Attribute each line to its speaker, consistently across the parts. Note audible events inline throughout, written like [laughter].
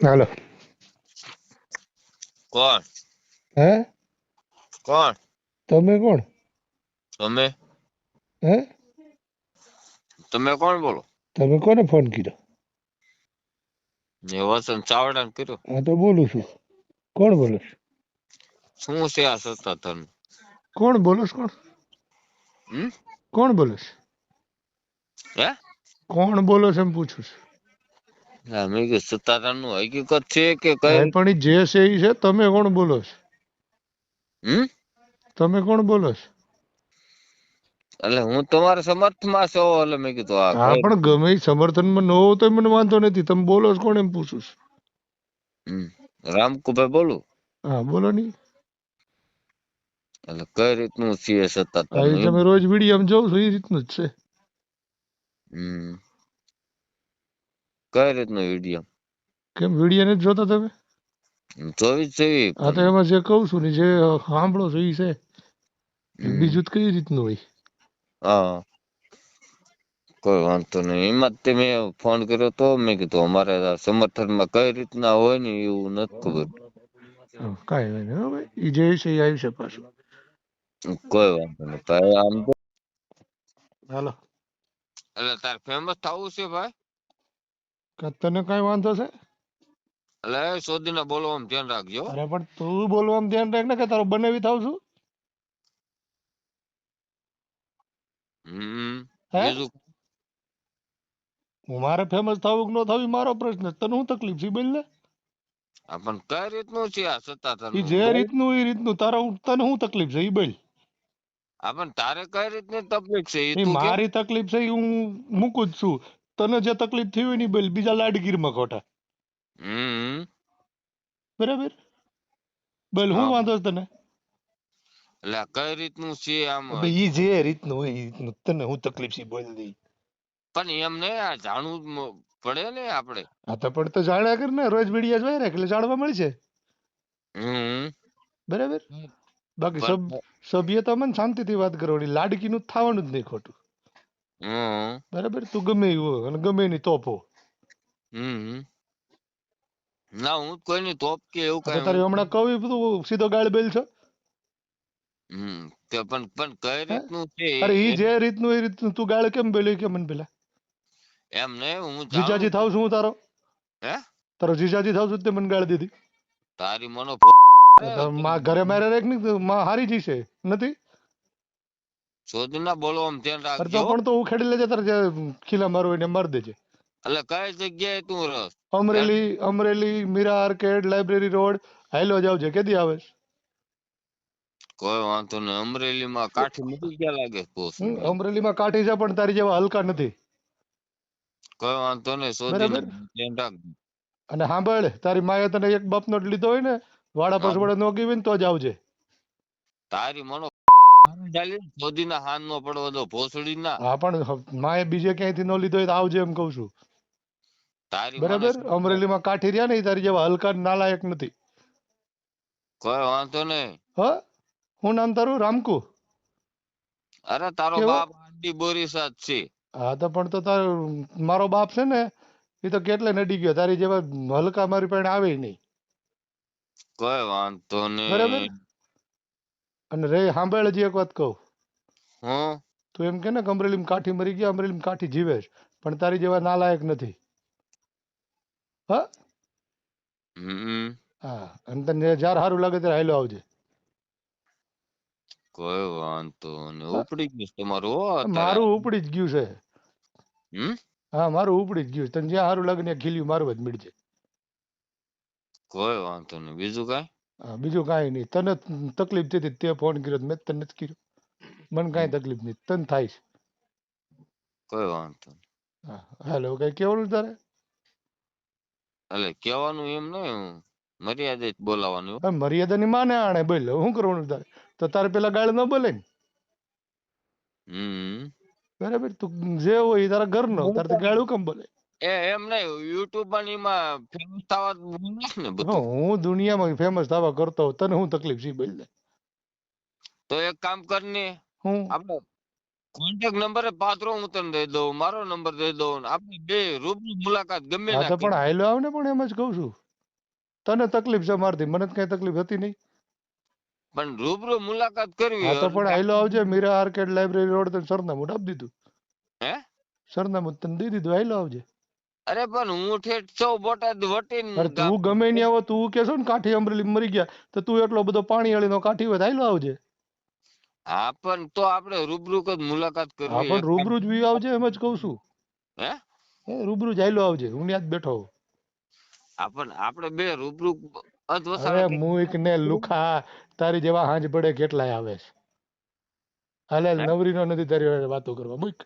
Speaker 1: હાલો
Speaker 2: કોણ
Speaker 1: હે
Speaker 2: કોણ
Speaker 1: તમે કોણ
Speaker 2: તમે
Speaker 1: હે
Speaker 2: તમે કોણ બોલો
Speaker 1: તમે કોને ફોન કર્યો
Speaker 2: મેં વસંત ચાવડા ને કર્યો
Speaker 1: હા તો બોલું છું કોણ બોલો છો?
Speaker 2: શું છે આ સત્તાધર
Speaker 1: કોણ બોલો છો કોણ
Speaker 2: હમ
Speaker 1: કોણ બોલો છો
Speaker 2: હે
Speaker 1: કોણ બોલો છો એમ પૂછું છું
Speaker 2: હા મેં કીધું સત્તાધરનું હકીકત છે કે કઈ
Speaker 1: પણ જે છે એ છે તમે કોણ બોલો છો?
Speaker 2: હમ?
Speaker 1: તમે કોણ બોલો છો?
Speaker 2: એટલે હું તમારા સમર્થમાં છો એટલે મેં કીધું આ
Speaker 1: હા પણ ગમે સમર્થન સમર્થનમાં ન હોવ તો મને વાંધો નથી. તમે બોલો છો કોણ એમ પૂછું છું?
Speaker 2: રામકુભાઈ બોલું.
Speaker 1: હા બોલો ની.
Speaker 2: એટલે કઈ રીતનું છે સત્તાધર
Speaker 1: તમે રોજ વીડિયો જોઉં છું એ રીતનું જ છે.
Speaker 2: હમ. કઈ રીતનું વીડિયો?
Speaker 1: કેમ વીડિયો નથી જોતા તમે?
Speaker 2: જેવી
Speaker 1: હા તો એમાં જે કહું છું ને જે સાંભળો છો એ છે. બીજું તો કઈ રીતનું હોય?
Speaker 2: હા. કોઈ વાંધો નહીં. એમાં જ તે મેં ફોન કર્યો તો મેં કીધું અમારે સમર્થનમાં કઈ રીતના હોય ને એવું નથી ખબર.
Speaker 1: કાંઈ વાંધો નહીં હો ભાઈ. ઈ જે છે એ આવી છે પાછું.
Speaker 2: કોઈ વાંધો નહીં. ભાઈ આમ તો
Speaker 1: હાલો.
Speaker 2: એટલે તાર ફેમસ થવું છે ભાઈ?
Speaker 1: તને કઈ વાંધો છે?
Speaker 2: એટલે સોદીના બોલવામાં ધ્યાન રાખજો.
Speaker 1: અરે પણ તું બોલવામાં ધ્યાન રાખ ને કે તારો બનાવી થાવ છું?
Speaker 2: હમ બીજું?
Speaker 1: હું મારે ફેમસ થવું કે ન થવું મારો પ્રશ્ન તને શું તકલીફ છે બોલ ને.
Speaker 2: પણ કઈ રીતનું છે આ સત્તા
Speaker 1: તને જે રીતનું એ રીતનું. તારા હું- તને શું તકલીફ છે એ બોલ.
Speaker 2: આપણ પણ તારે કઈ રીતની તકલીફ છે? એ
Speaker 1: મારી તકલીફ છે હું મૂકું જ છું. તને જે તકલીફ થઈ હોય ને બોલ બીજા લાડગીરમાં ખોટા.
Speaker 2: હમ.
Speaker 1: બરાબર? બોલ
Speaker 2: હું
Speaker 1: વાંધો છે તને?
Speaker 2: એટલે કઈ રીતનું છે આમ?
Speaker 1: ઈ જે રીતનું હોય ઈ રીતનું તને હું તકલીફ છે બોલ દઈ
Speaker 2: પણ એમ ને આ જાણવું પડે ને આપણે.
Speaker 1: આ તો પણ તો જાણ્યા કર ને રોજ મીડિયા જોઈ રાખ એટલે જાણવા મળશે.
Speaker 2: હમ.
Speaker 1: બરાબર? બાકી સભ્ય તો મને શાંતિથી વાત કરવાની લાડકીનું નું થવાનું જ નહીં ખોટું. બરાબર? તું ગમે ઈ અને ગમે એની તોપો
Speaker 2: હમ. ના હું કોઈની તોપ કે એવું કઈ
Speaker 1: તારી હમણાં કવિ બધું સીધો ગાળ બેલ છો?
Speaker 2: હમ તે પણ પણ કઈ રીતનું છે
Speaker 1: અરે ઈ જે રીતનું એ રીતનું તું ગાળ કેમ બોલ્યો? કે મને પેલા.
Speaker 2: એમ ને હું
Speaker 1: જીજાજી થાવ છું હું તારો.
Speaker 2: હે?
Speaker 1: તારો જીજાજી થાવ છું તે મને ગાળ દીધી.
Speaker 2: તારી મનો
Speaker 1: ઘરે મારે રેખની માં હારી જશે નથી?
Speaker 2: શોધના બોલવામાં ધ્યાન
Speaker 1: અરે તો
Speaker 2: રાખજો
Speaker 1: પણ તો ઉખેડી લેજે તારે ખીલા મારો એને મારી દેજે.
Speaker 2: એટલે કઈ જગ્યાએ તું રસ?
Speaker 1: Amreli Amreli Meera arcade library road high low જાવ છે કેદી આવે?
Speaker 2: કોઈ વાંધો નહીં અમરેલીમાં કાઠી મૂકી ગયા લાગે પોસ
Speaker 1: હમ, અમરેલીમાં કાઠી છે પણ તારી જેવા હલકા નથી.
Speaker 2: કોઈ વાંધો નહીં શોધીને ધ્યાન રાખજો.
Speaker 1: અને સાંભળ તારી માએ તને એક બાપનો જ લીધો હોય ને વાડા. પસવડે નો ગઈ તો જ આવજે.
Speaker 2: તારી મનો ચાલી શોધીના હાન નો પડવો દો ભોસડી ના
Speaker 1: હા પણ માએ બીજે ક્યાંયથી નો લીધો હોય તો આવજે એમ કહું છું. બરાબર? અમરેલીમાં કાઠી રહ્યા ને તારી જેવા હલકા નાલાયક નથી.
Speaker 2: કોઈ વાંધો નહીં.
Speaker 1: હ? હું નામ તારું? રામકુ.
Speaker 2: અરે તારો? બાપ આડી છે.
Speaker 1: હા તો પણ તો તાર મારો બાપ છે ને એ તો કેટલે નડી ગયો. તારી જેવા હલકા મારી પાસે આવે નહીં.
Speaker 2: કોઈ વાંધો
Speaker 1: બરાબર?
Speaker 2: નહીં.
Speaker 1: અને રે સાંભળ હજી એક વાત કહું.
Speaker 2: હા.
Speaker 1: તું એમ કે ને અમરેલી અમરેલીમાં કાઠી મરી ગયા અમરેલીમાં કાઠી જીવે છે પણ તારી જેવા નાલાયક નથી. હા? હા અને તને જ્યારે સારું લાગે ત્યારે હાલો આવજે.
Speaker 2: કોઈ વાંધો નહીં ઉપડી ગયું તમારું
Speaker 1: મારું ઉપડી જ ગયું છે.
Speaker 2: હમ?
Speaker 1: હા મારું ઉપડી જ ગયું છે. તને જ્યાં સારું લાગે ત્યાં ખીલ્યું મારવા જ મળજે.
Speaker 2: કોઈ વાંધો નહીં બીજું કાંઈ?
Speaker 1: બીજું કાંઈ નહીં. તને તકલીફ થતી તે ફોન કર્યો મેં તને નથી કર્યો. મને કાંઈ તકલીફ નહીં. તને થાય છે.
Speaker 2: કોઈ વાંધો
Speaker 1: હેલો કઈ કેવાનું તારે?
Speaker 2: એટલે કેવાનું એમ નહીં મર્યાદિત બોલાવાનું
Speaker 1: મર્યાદા ની માને આણે. બોલ શું કરવાનું તારે? તો તારે પેલા ગાળ ન બોલે ને?
Speaker 2: હમ.
Speaker 1: બરાબર તું જે હોય તારા ઘરનો. તારે ગાળું ગાળ કેમ બોલે?
Speaker 2: એ એમ નહીં યુટ્યુબમાં ને એમાં ફેમસ થવા ને બધું.
Speaker 1: હું દુનિયામાં ફેમસ થવા કરતો હોઉં તને હું તકલીફ છે બોલ
Speaker 2: તો એક કામ કર ને
Speaker 1: હું?
Speaker 2: આપણે કોન્ટેક્ટ નંબર પાત્રો હું તને દઈ દઉં મારો નંબર દઈ દઉં આપણે બે રૂબરૂ મુલાકાત ગમે ના
Speaker 1: પણ હાલો આવ ને પણ એમ જ કહું છું. તને તકલીફ છે મારથી મને કઈ તકલીફ હતી નહીં.
Speaker 2: પણ રૂબરૂ મુલાકાત કરવી
Speaker 1: તો પણ હાલો આવજે મીરા આર્કેડ લાઇબ્રેરી રોડ તને સરનામું આપી દીધું.
Speaker 2: હે?
Speaker 1: સરનામું તને દઈ દીધું હાલો આવજે.
Speaker 2: અરે પણ હું ઠેઠ સૌ બોટાદ વટીને
Speaker 1: અરે તું ગમે નહીં આવો તું કેશો ને કાઠી અમરેલી મરી ગયા તો તું એટલો બધો પાણી વાળીનો કાઠી હોય તો આવજે.
Speaker 2: હા પણ તો આપણે રૂબરૂ કદ મુલાકાત
Speaker 1: હા પણ રૂબરૂ જ વી આવજે એમ જ કહું છું.
Speaker 2: હે?
Speaker 1: એ રૂબરૂ જ આવજે હું ત્યાં જ બેઠો.
Speaker 2: હા પણ આપણે બે રૂબરૂ
Speaker 1: અરે મુઈક ને લુખા તારી જેવા હાંજ પડે કેટલાય આવે છે. હાલે? નવરીનો નથી તારી વાતો કરવા મુઈક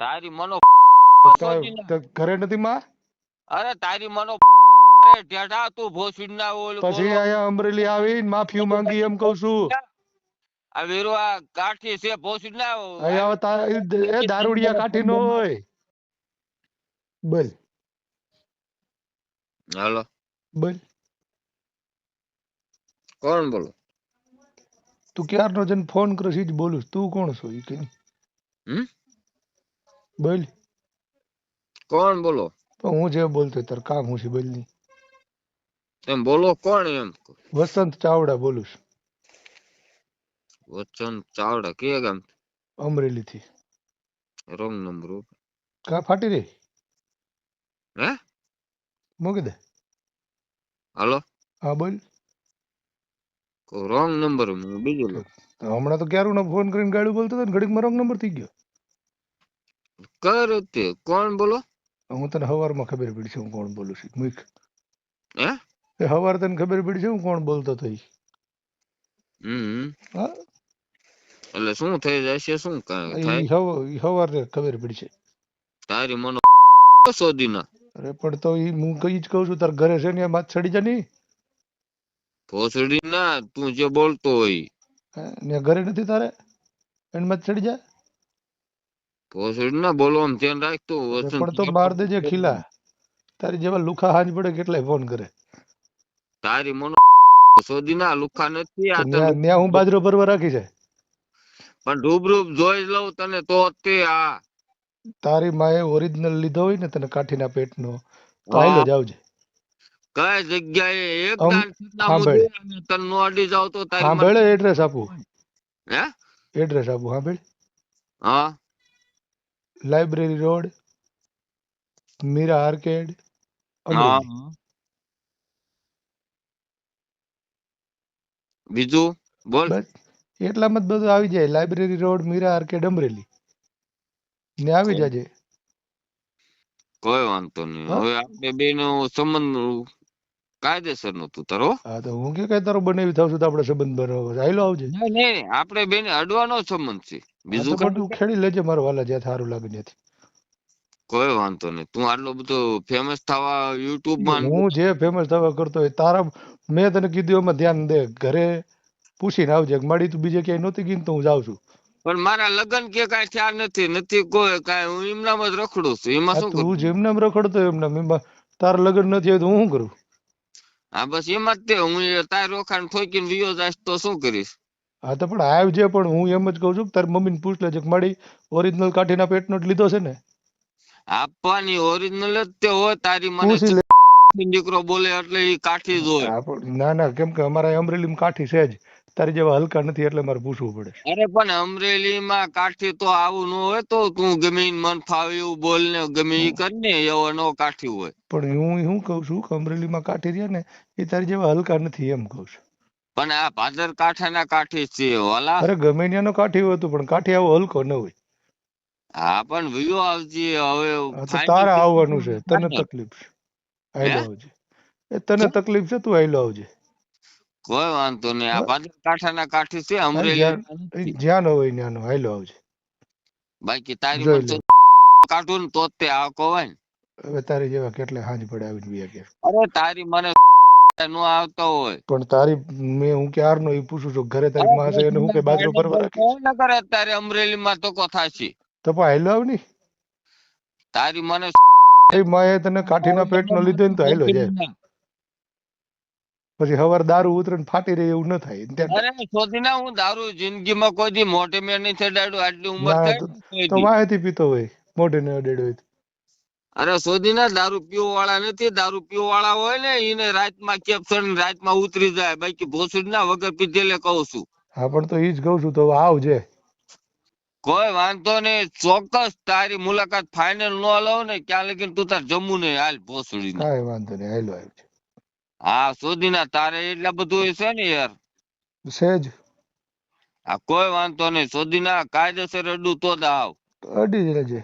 Speaker 2: તારી મનો
Speaker 1: ઘરે નથી માં?
Speaker 2: અરે તારી મનો ઢેઢા તું ભોસડી ના ઓલ
Speaker 1: પછી અહીંયા અમરેલી આવીને માફી માંગી એમ કઉ છું.
Speaker 2: આ વેરો આ કાઠી છે ભોસડી ના
Speaker 1: અહીંયા એ દારૂડિયા કાઠી નો હોય. બોલ.
Speaker 2: હાલો.
Speaker 1: બોલ.
Speaker 2: કોણ બોલો?
Speaker 1: તું ક્યારનો જન ફોન કરે છે જ બોલું તું કોણ છો ઈ કે
Speaker 2: હમ?
Speaker 1: બોલ.
Speaker 2: કોણ બોલો?
Speaker 1: તો હું જે બોલતો તાર કામ હું છે બોલની
Speaker 2: એમ બોલો કોણ એમ?
Speaker 1: વસંત ચાવડા બોલું છું.
Speaker 2: વસંત ચાવડા કે ગામ?
Speaker 1: અમરેલી થી
Speaker 2: રોંગ નંબર
Speaker 1: કા ફાટી રે
Speaker 2: હે?
Speaker 1: મૂકી દે.
Speaker 2: હાલો.
Speaker 1: હા બોલ.
Speaker 2: રોંગ નંબર હું બીજો લો
Speaker 1: હમણાં તો ક્યારું ફોન કરીને ગાડી બોલતો હતો ને ઘડીકમાં રોંગ નંબર થઈ ગયો.
Speaker 2: કર તે. કોણ બોલો?
Speaker 1: હું તને હવારમાં ખબર પડી છે હું કોણ બોલું છું? મૂક.
Speaker 2: હે?
Speaker 1: હવાર તને ખબર પડી છે હું કોણ બોલતો તો
Speaker 2: હમ.
Speaker 1: હા?
Speaker 2: એટલે શું થઈ જાય છે? શું થાય?
Speaker 1: હવાર ખબર પડી છે.
Speaker 2: તારી મનો [laughs] સોદીના ના
Speaker 1: અરે પણ તો ઈ હું કઈ જ કહું છું તાર ઘરે છે ને માથ ચડી જા નહીં
Speaker 2: ભોસડી ના તું જે બોલતો હોય.
Speaker 1: ને ઘરે નથી તારે? એને માથ ચડી જા?
Speaker 2: ભોસડી ના ધ્યાન રાખતો
Speaker 1: પણ તો માર દેજે ખીલા. તારી જેવા લુખા હાજ પડે કેટલાય ફોન કરે.
Speaker 2: તારી મનો ના લુખા નથી આ
Speaker 1: ન્યા હું બાજરો ભરવા રાખી છે
Speaker 2: પણ રૂબરૂ જોઈ લઉં તને તો તે આ
Speaker 1: તારી માએ ઓરિજિનલ લીધો હોય ને તને કાઠીના પેટનો તો આયલો જ આવજે.
Speaker 2: કઈ જગ્યાએ એક દાન
Speaker 1: હું ભાઈ.
Speaker 2: તને નો અડી જાવ તો તારી
Speaker 1: હા ભલે એડ્રેસ આપું.
Speaker 2: હે?
Speaker 1: એડ્રેસ આપું હા ભાઈ
Speaker 2: હા.
Speaker 1: લાઇબ્રેરી રોડ મીરા આર્કેડ
Speaker 2: બીજું? બોલ.
Speaker 1: એટલામાં જ બધું આવી જાય. Library road Meera arcade Amreli ને આવી જાજે.
Speaker 2: કોઈ વાંધો નહીં. હવે આપણે બે નો સંબંધ કાયદેસર નતું તારો.
Speaker 1: હા તો હું કે કઈ તારો બનાવી થાવ છું તો આપણે સંબંધ બરાબર આયલો આવજે.
Speaker 2: નહીં નહીં આપણે બેને અડવાનો સંબંધ છે. બીજું
Speaker 1: તું ખેડી લેજે મારો વાલા જ્યાં સારું લાગે ત્યાંથી.
Speaker 2: કોઈ વાંધો નહીં. તું આટલો બધો ફેમસ થવા યુટ્યુબમાં
Speaker 1: હું જે ફેમસ થવા કરતો હોય તારા મેં તને કીધું એમાં ધ્યાન દે. ઘરે પૂછીને આવજે. માડી તું બીજે ક્યાંય નહોતી ગઈ તો હું જાઉં છું.
Speaker 2: પણ મારા લગ્ન કે કાંઈ થયા નથી નથી કોઈ કાંઈ હું એમનામ જ રખડું છું. એમાં શું
Speaker 1: તું
Speaker 2: કરું?
Speaker 1: જેમને રખડતો એમનામ. એમાં તારા લગ્ન નથી હોય તો હું શું કરું?
Speaker 2: હા બસ એમાં જ તે હું તાર રોખાણ ઠોકીને વિયો જાય તો શું કરીશ?
Speaker 1: હા તો પણ આવજે પણ હું એમ જ કહું છું તારી મમ્મીને પૂછ લેજે કે માડી ઓરિજિનલ કાઠીના પેટનો જ લીધો છે ને.
Speaker 2: આપવાની ઓરિજિનલ જ તે હોય તારી મને દીકરો બોલે એટલે એ કાઠી જ હોય.
Speaker 1: ના ના કેમ કે અમારા અમરેલીમાં કાઠી છે જ. તારી જેવા હલકા નથી એટલે મારે પૂછવું પડે.
Speaker 2: અરે પણ અમરેલી માં કાઠી તો આવું ન હોય તો તું ગમે મન ફાવે એવું બોલ ને ગમે ઈ કર ને એવો નો કાઠી હોય.
Speaker 1: પણ હું હું કહું છું કે અમરેલીમાં કાઠી રહ્યા ને એ તારી જેવા હલકા નથી એમ કહું છું.
Speaker 2: પણ આ ભાદર કાઠાના કાઠી છે ઓલા?
Speaker 1: અરે ગમે ત્યાંનો કાઠી હોય તો પણ કાઠી આવો હલકો ન હોય.
Speaker 2: હા પણ વિયો આવજે હવે
Speaker 1: તારા આવવાનું છે તને તકલીફ છે.
Speaker 2: હે?
Speaker 1: આવજે. એ તને તકલીફ છે તું આયલો આવજે.
Speaker 2: કોઈ વાંધો નહીં. આ? ભાદર કાંઠાના કાંઠે છે અમરેલી
Speaker 1: જ્યાં હોય ત્યાંનો આયલો આવજે.
Speaker 2: બાકી તારી તો કાઢું તો તે આ કોવાય
Speaker 1: હવે તારી જેવા કેટલા હાંજ પડે આવીને વ્યા કે
Speaker 2: અરે તારી મને નો આવતો હોય.
Speaker 1: પણ તારી મેં હું ક્યારનો ઈ પૂછું છું ઘરે તારી માં છે એને હું કઈ બાજરો ભરવા રાખી
Speaker 2: ન કરે તારે અમરેલી માં તો કો થાશી.
Speaker 1: તો પણ આયલો આવની.
Speaker 2: તારી મને
Speaker 1: એ માએ તને કાઠીના પેટનો લીધો ને તો હાલો જાય. પછી હવાર દારૂ ઉતરે ફાટી રહે એવું ન થાય.
Speaker 2: અરે ના હું દારૂ જિંદગીમાં કોઈ દી મોટે મેં નહીં ચડાડ્યું આટલી ઉંમર
Speaker 1: ના,
Speaker 2: થઈ
Speaker 1: તો- વાહેથી પીતો હોય મોટે ને અડેડ હોય તો.
Speaker 2: અરે સોદીના દારૂ પીવો વાળા નથી દારૂ પીવો વાળા હોય ને એને રાતમાં કેપ્સન રાતમાં ઉતરી જાય બાકી ભોસડી ના વગર પીધેલે કહું છું.
Speaker 1: હા પણ તો ઈ જ કહું છું તો આવજે
Speaker 2: કોઈ વાંધો નહીં ચોક્કસ તારી મુલાકાત ફાઇનલ નો લઉં ને ક્યાં લગી તું તાર જમ્મુ નહીં હાલ ભોસડી
Speaker 1: કાંઈ વાંધો નહીં હાલો આવજે
Speaker 2: હા સોદીના તારે એટલા બધું છે ને યાર.
Speaker 1: સહેજ
Speaker 2: આ કોઈ વાંધો નહીં સોદીના કાયદેસર અડું તો જ આવ.
Speaker 1: અડી લેજે.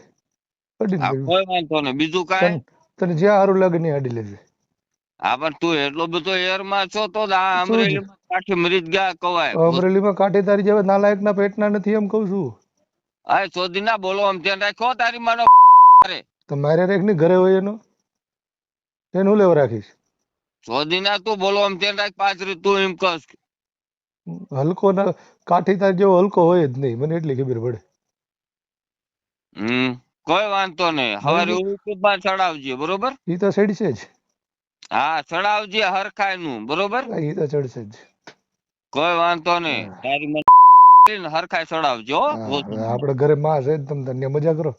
Speaker 1: અડી
Speaker 2: આ
Speaker 1: લેજે.
Speaker 2: કોઈ વાંધો નહીં બીજું કાંઈ?
Speaker 1: તને જ્યાં સારું લાગે ને અડી લેજે.
Speaker 2: હા પણ તું એટલો બધો એરમાં છો તો આ
Speaker 1: અમરેલી
Speaker 2: માં કાઠી મરી જ ગયા કવાય.
Speaker 1: અમરેલીમાં કાઠી તારી જેવા નાલાયકના પેટના નથી એમ કઉ છું.
Speaker 2: આ સોદીના બોલો આમ ધ્યાન રાખો તારી માનો.
Speaker 1: તો મારે રેખની ઘરે હોય એનો? એનું લેવા રાખીશ?
Speaker 2: સોદીના તું બોલો આમ ધ્યાન રાખ પાછળ તું એમ કસ.
Speaker 1: હલકો ના કાઠી તાર જેવો હલકો હોય જ નહીં મને એટલી ખબર પડે.
Speaker 2: હમ કોઈ વાંધો નહીં. હવે માં ચડાવજે બરોબર?
Speaker 1: ઈ તો ચડશે જ.
Speaker 2: હા ચડાવજે હરખાયનું બરોબર
Speaker 1: ઈ તો ચડશે જ.
Speaker 2: કોઈ વાંધો નહીં. તારી મને હરખાય ચડાવજો
Speaker 1: આપડે આપણે ઘરે માં છે તમ તાર મજા કરો.